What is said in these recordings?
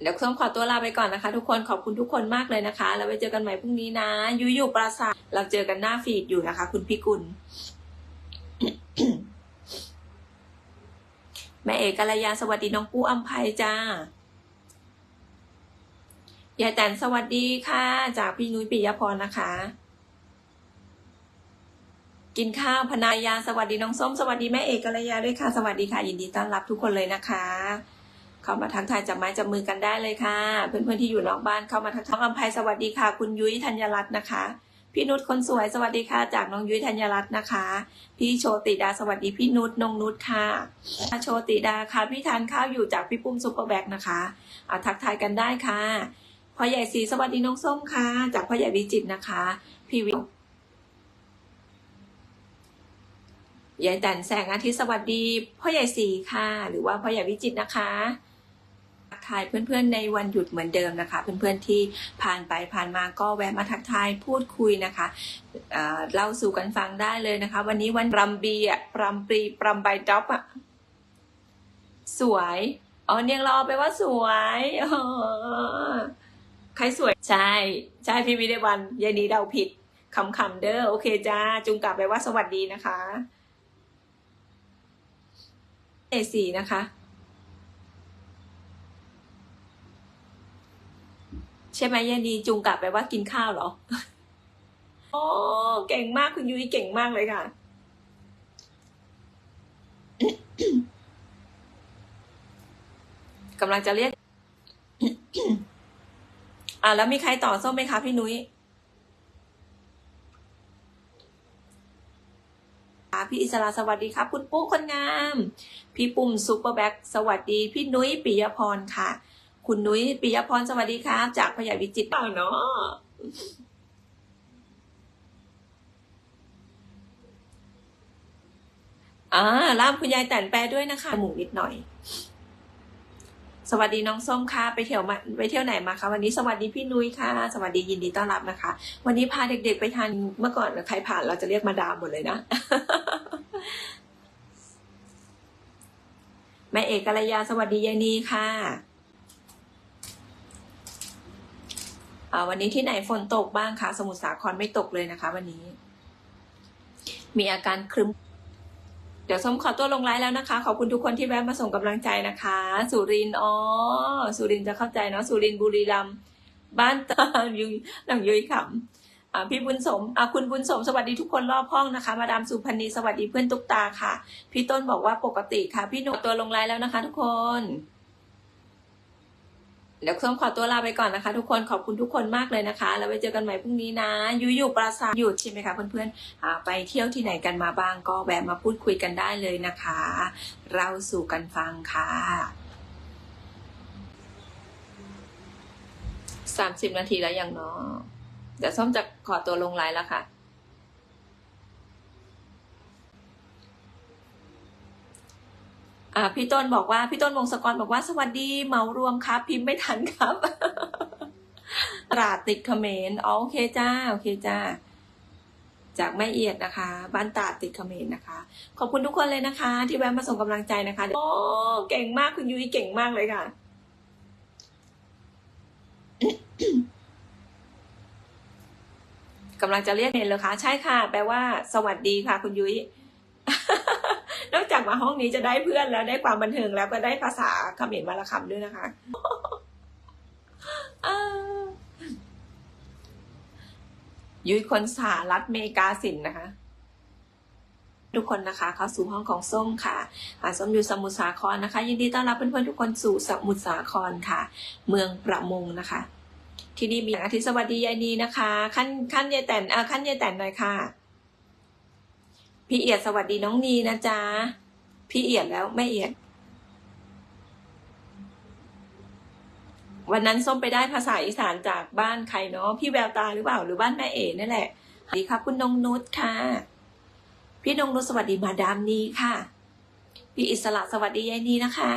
เดี๋ยวส้มขอตัวลาไปก่อนนะคะ ทุกคนขอบคุณทุกคนมากเลยนะคะ แล้วไว้เจอกันใหม่พรุ่งนี้นะยุยอยู่ปราสาทเราเจอกันหน้าฟีดอยู่นะคะ คุณพิกุลแม่เอกกัลยาสวัสดีน้องปู้อัมภัยจ้ายายแตนสวัสดีค่ะ จากพี่นุ้ยปิยพรนะคะ กินข้าวพนายาสวัสดีน้องส้มสวัสดีแม่เอกกัลยาด้วยค่ะ สวัสดีค่ะ ยินดีต้อนรับทุกคนเลยนะคะเข้ามาทักทายจับไม้จับมือกันได้เลยค่ะ เพื่อนๆที่อยู่นอกบ้านเข้ามาทักทายน้องอัมภัยสวัสดีค่ะ คุณยุ้ยธัญรัตน์นะคะ พี่นุชคนสวยสวัสดีค่ะ จากน้องยุ้ยธัญรัตน์นะคะ พี่โชติดาสวัสดีพี่นุชนงนุชค่ะโชติดาค่ะพี่ทานข้าวอยู่จากพี่ปุ้มซุปเปอร์แบ็กนะคะอาทักทายกันได้ค่ะพ่อใหญ่สีสวัสดีน้องส้มค่ะ จากพ่อใหญ่วิจิตนะคะ พี่วิ ยายแตนแสงอาทิตย์สวัสดี พ่อใหญ่สีค่ะ หรือว่าพ่อใหญ่วิจิตนะคะทักทายเพื่อนๆในวันหยุดเหมือนเดิมนะคะ เพื่อนๆที่ผ่านไปผ่านมาก็แวะมาทักทายพูดคุยนะคะเเล่าสู่กันฟังได้เลยนะคะ วันนี้วันรำบีอะรำปรีรำใบด็อปอะสวยอ๋อเนียงรอไปว่าสวยใครสวยใช่ใช่พี่วิเดวันยายนีเดาผิดคำคำๆเด้อโอเคจ้าจุงกลับไปว่าสวัสดีนะคะ เอสีนะคะ ใช่ไหมยายนีจุงกลับไปว่ากินข้าวเหรอ โอ้เก่งมากคุณยุ้ยเก่งมากเลยค่ะกำลังจะเรียก อ่าแล้วมีใครต่อส้มไหมคะพี่นุ้ยค่ะ พี่อิสระสวัสดีครับ คุณปุ๊คนงาม พี่ปุ่มซุปเปอร์แบ็กสวัสดี พี่นุ้ยปิยพรค่ะ คุณนุ้ยปิยพรสวัสดีครับ จากพยาวิจิตรเปล่าเนาะอ่าล่ามคุณยายแต่นแปลด้วยนะคะหมูนิดหน่อย สวัสดีน้องส้มค่ะ ไปเที่ยวมาไปเที่ยวไหนมาคะวันนี้สวัสดีพี่นุ้ยค่ะ สวัสดียินดีต้อนรับนะคะ วันนี้พาเด็กๆไปทานเมื่อก่อนใครผ่านเราจะเรียกมาดามหมดเลยนะ แม่เอกกัลยาสวัสดียายนีค่ะอ่าวันนี้ที่ไหนฝนตกบ้างคะสมุทรสาครไม่ตกเลยนะคะ วันนี้ มีอาการครึ้ม เดี๋ยวส้มขอตัวลงไลน์แล้วนะคะ ขอบคุณทุกคนที่แวะมาส่งกำลังใจนะคะ สุรินทร์อ๋อสุรินทร์จะเข้าใจเนาะสุรินทร์บุรีรัมย์บ้านตายุยหลังยุยขำอ่า พี่บุญสมคุณบุญสมสวัสดีทุกคนรอบห้องนะคะ มาดามสุพันนีสวัสดีเพื่อนตุ๊กตาค่ะ พี่ต้นบอกว่าปกติค่ะ พี่หนุ่มตัวลงไลน์แล้วนะคะ ทุกคน เดี๋ยวส้มขอตัวลาไปก่อนนะคะ ทุกคนขอบคุณทุกคนมากเลยนะคะ แล้วไว้เจอกันใหม่พรุ่งนี้นะยุยอยู่ปราสาทหยุดใช่ไหมคะเพื่อนๆไปเที่ยวที่ไหนกันมาบ้างก็แวะมาพูดคุยกันได้เลยนะคะ เราสู่กันฟังค่ะสามสิบนาทีแล้วยังเนาะเดี๋ยวส้มจะ ขอตัวลงไลน์แล้วค่ะอ่าพี่ต้นบอกว่า พี่ต้นวงศกรบอกว่าสวัสดีเหมารวมครับ พิมพ์ไม่ทันครับตราดติดเขมรอ๋อโอเคจ้า โอเคจ้า จากแม่เอียดนะคะ บ้านตราดติดเขมรนะคะ ขอบคุณทุกคนเลยนะคะ ที่แวะมาส่งกำลังใจนะคะ โอ้ เก่งมากคุณยุ้ยเก่งมากเลยค่ะ กำลังจะเรียกเห็นเลยคะใช่ค่ะ แปลว่า สวัสดีค่ะ คุณยุ้ยนอกจากมาห้องนี้จะได้เพื่อนแล้วได้ความบันเทิงแล้วก็ได้ภาษาเขมรมาละคำด้วยนะคะยุ้ยคนสหรัฐเมกาสินนะคะ ทุกคนนะคะ เข้าสู่ห้องของส้มค่ะอาส้มอยู่สมุทรสาครนะคะ ยินดีต้อนรับเพื่อนๆทุกคนสู่สมุทรสาครค่ะ เมืองประมงนะคะ ที่นี่มีอาทิตย์สวัสดียายนีนะคะ ขั้นขั้นยายแตนอ่าขั้นยายแตนหน่อยค่ะพี่เอียดสวัสดีน้องนีนะจ๊ะพี่เอียดแล้วแม่เอียด วันนั้นส้มไปได้ภาษาอีสานจากบ้านใครเนาะพี่แววตาหรือเปล่าหรือบ้านแม่เอ๋นั่นแหละสวัสดีครับคุณนงนุชค่ะ พี่นงนุชสวัสดีมาดามนีค่ะ พี่อิสระสวัสดียายนีนะคะ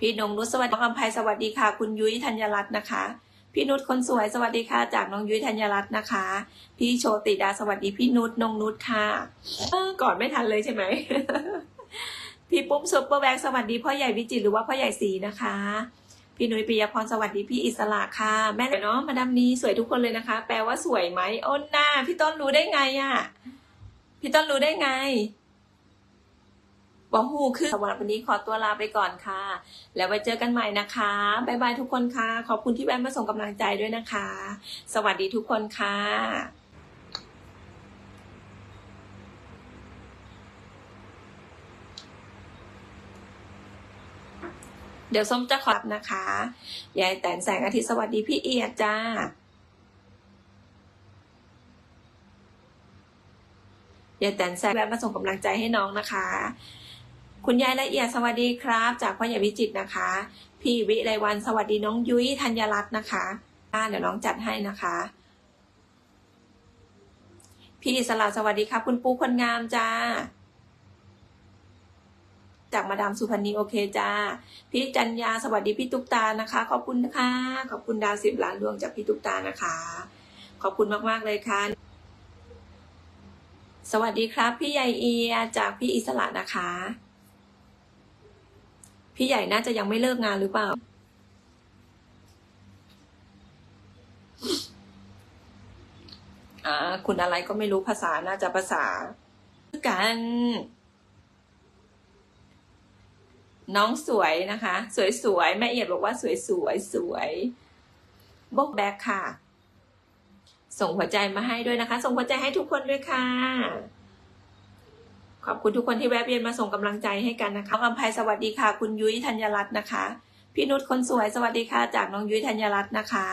พี่นงนุชสวัสดีน้องอภัยสวัสดีค่ะ คุณยุ้ยธัญรัตน์นะคะ พี่นุชคนสวยสวัสดีค่ะ จากน้องยุ้ยธัญรัตน์นะคะ พี่โชติดาสวัสดีพี่นุชนงนุชค่ะเออก่อนไม่ทันเลยใช่ไหมพี่ปุ้มซุปเปอร์แบ็กสวัสดีพ่อใหญ่วิจิตรหรือว่าพ่อใหญ่สีนะคะ พี่นุ้ยปิยพรสวัสดีพี่อิสระค่ะแม่เนาะมาดามนี้สวยทุกคนเลยนะคะ แปลว่าสวยไหมโอ้หน้าพี่ต้นรู้ได้ไงอะ่ะพี่ต้นรู้ได้ไง บอกฮูคือสำหรับวันนี้ขอตัวลาไปก่อนค่ะ แล้วไว้เจอกันใหม่นะคะบ๊ายบายทุกคนค่ะ ขอบคุณที่แวะมาส่งกำลังใจด้วยนะคะ สวัสดีทุกคนค่ะเดี๋ยวส้มจะขอบนะคะ ยายแตนแสงอาทิตย์สวัสดีพี่เอียดจ้า ยายแตนแสงแวะมาส่งกำลังใจให้น้องนะคะ คุณยายละเอียดสวัสดีครับ จากพ่อใหญ่วิจิตนะคะ พี่วิไลวันสวัสดีน้องยุ้ยธัญรัตน์นะคะอ่าเดี๋ยวน้องจัดให้นะคะ พี่อิสระสวัสดีครับ คุณปูคนงามจ้า จากมาดามสุพันนีโอเคจ้า พี่จัญญาสวัสดีพี่ตุ๊กตานะคะ ขอบคุณนะคะขอบคุณดาวสิบล้านดวงจากพี่ตุ๊กตานะคะ ขอบคุณมากๆเลยค่ะสวัสดีครับ พี่ใหญ่เอียจากพี่อิสระนะคะ พี่ใหญ่น่าจะยังไม่เลิกงานหรือเปล่า อ่า คุณอะไรก็ไม่รู้ภาษาน่าจะภาษากันน้องสวยนะคะ สวยสวยแม่เอียดบอกว่าสวยสวยสวยบกแบกค่ะ ส่งหัวใจมาให้ด้วยนะคะ ส่งหัวใจให้ทุกคนด้วยค่ะ ขอบคุณทุกคนที่แวะเวียนมาส่งกำลังใจให้กันนะคะน้องอภัยสวัสดีค่ะ คุณยุ้ยธัญรัตน์นะคะ พี่นุชคนสวยสวัสดีค่ะ จากน้องยุ้ยธัญรัตน์นะคะ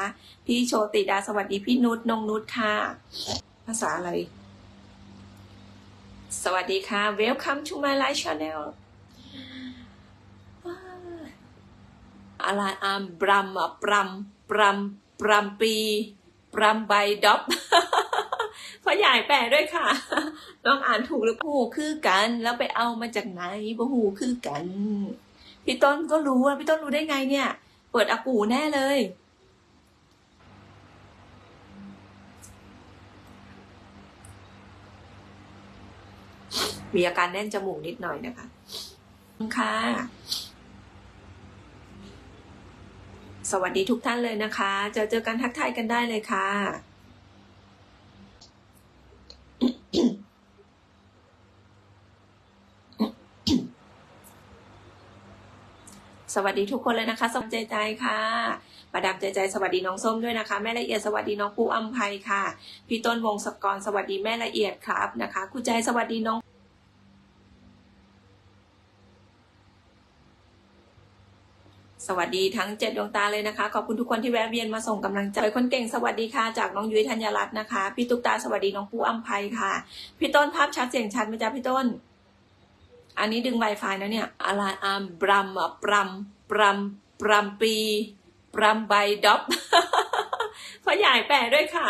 พี่โชติดาสวัสดีพี่นุชนงนุชค่ะ ภาษาอะไร สวัสดีค่ะ Welcome to my live channel อะไรอามบรัมอะปรัมปรัมปรัมปีปรัมใบด็อบ พ่อใหญ่แปลด้วยค่ะ ต้องอ่านถูกหรือผู้คือกัน แล้วไปเอามาจากไหนบ่หูคือกัน พี่ต้นก็รู้อะพี่ต้นรู้ได้ไงเนี่ย เปิดอากูแน่เลย มีอาการแน่นจมูกนิดหน่อยนะคะคุณค่ะ สวัสดีทุกท่านเลยนะคะ เจอเจอกันทักทายกันได้เลยค่ะ สวัสดีทุกคนเลยนะคะสวัสดีใจใจค่ะประดับใจใจสวัสดีน้องส้มด้วยนะคะ แม่ละเอียดสวัสดีน้องปูอัมภัยค่ะ พี่ต้นวงศกรสวัสดีแม่ละเอียดครับนะคะคุณใจสวัสดีน้องสวัสดีทั้งเจ็ดดวงตาเลยนะคะ ขอบคุณทุกคนที่แวะเวียนมาส่งกำลังใจคนเก่งสวัสดีค่ะ จากน้องยุ้ยธัญรัตน์นะคะ พี่ตุ๊กตาสวัสดีน้องปูอัมภัยค่ะ พี่ต้นภาพชัดเสียงชัดไหมจ๊ะพี่ต้น อันนี้ดึง Wi-Fi นะเนี่ยอะไรอามบรัมอะปรัมปรัมปรัมปีปรัมใบด็อบพ่อใหญ่แปลด้วยค่ะ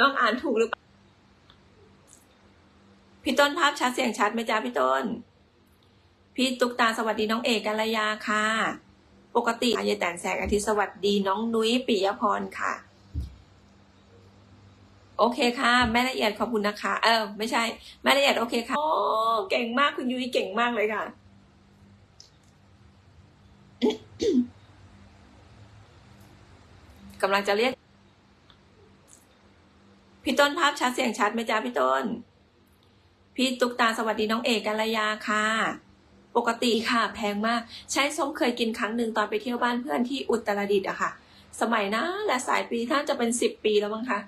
ต้องอ่านถูกหรือเปล่าพี่ต้นภาพชัดเสียงชัดไหมจ๊ะพี่ต้น พี่ตุ๊กตาสวัสดีน้องเอกกัลยาค่ะ ปกติอายายแตนแสงอาทิตย์สวัสดีน้องนุ้ยปิยพรค่ะ โอเคค่ะ แม่ละเอียดขอบคุณนะคะ เออ ไม่ใช่ แม่ละเอียดโอเคค่ะโอ้เก่งมากคุณยุ้ยเก่งมากเลยค่ะ กำลังจะเรียก พี่ต้นภาพชัดเสียงชัดไหมจ๊ะพี่ต้น พี่ตุ๊กตาสวัสดีน้องเอกกัลยาค่ะปกติค่ะ แพงมาก ใช้ส้มเคยกินครั้งหนึ่งตอนไปเที่ยวบ้านเพื่อนที่อุตรดิตถ์อะค่ะ สมัยนะและสายปีน่านจะเป็นสิบปีแล้วมั้งคะ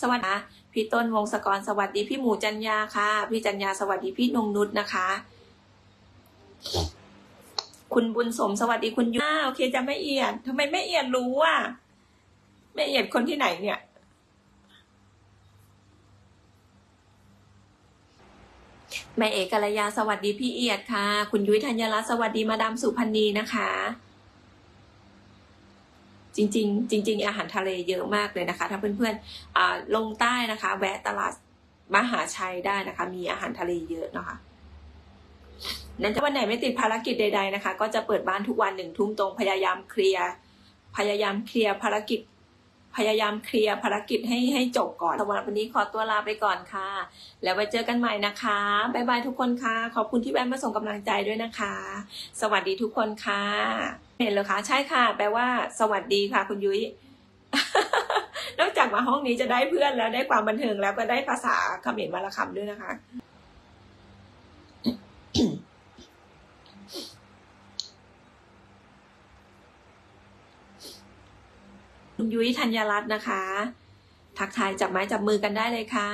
สวัสดีค่ะพี่ต้นวงศกรสวัสดีพี่หมูจันยาค่ะ พี่จันยาสวัสดีพี่นงนุชนะคะ คุณบุญสมสวัสดีคุณยูอ่าโอเคจะไม่เอียดทำไมไม่เอียดรู้อะไม่เอียดคนที่ไหนเนี่ยแม่เอกกัลยาสวัสดีพี่เอียดค่ะ คุณยุ้ยธัญรัตน์สวัสดีมาดามสุพันนีนะคะ จริงๆ จริง ๆ อาหารทะเลเยอะมากเลยนะคะ ถ้าเพื่อนๆลงใต้นะคะ แวะตลาดมหาชัยได้นะคะ มีอาหารทะเลเยอะนะคะนั้นถ้าวันไหนไม่ติดภารกิจใด ๆนะคะ ก็จะเปิดบ้านทุกวันหนึ่งทุ่มตรงพยายามเคลียร์พยายามเคลียร์ภารกิจ พยายามเคลียร์ภารกิจให้ให้จบก่อนสำหรับวันนี้ขอตัวลาไปก่อนค่ะ แล้วไว้เจอกันใหม่นะคะบ๊ายบายทุกคนค่ะ ขอบคุณที่แวะมาส่งกำลังใจด้วยนะคะ สวัสดีทุกคนค่ะ เห็นเหรอคะใช่ค่ะ แปลว่า สวัสดีค่ะ คุณยุ้ยนอกจากมาห้องนี้จะได้เพื่อนแล้วได้ความบันเทิงแล้วก็ได้ภาษาเขมรมาละคำด้วยนะคะ ยุ้ยธัญรัตน์นะคะ ทักทายจับไม้จับมือกันได้เลยค่ะ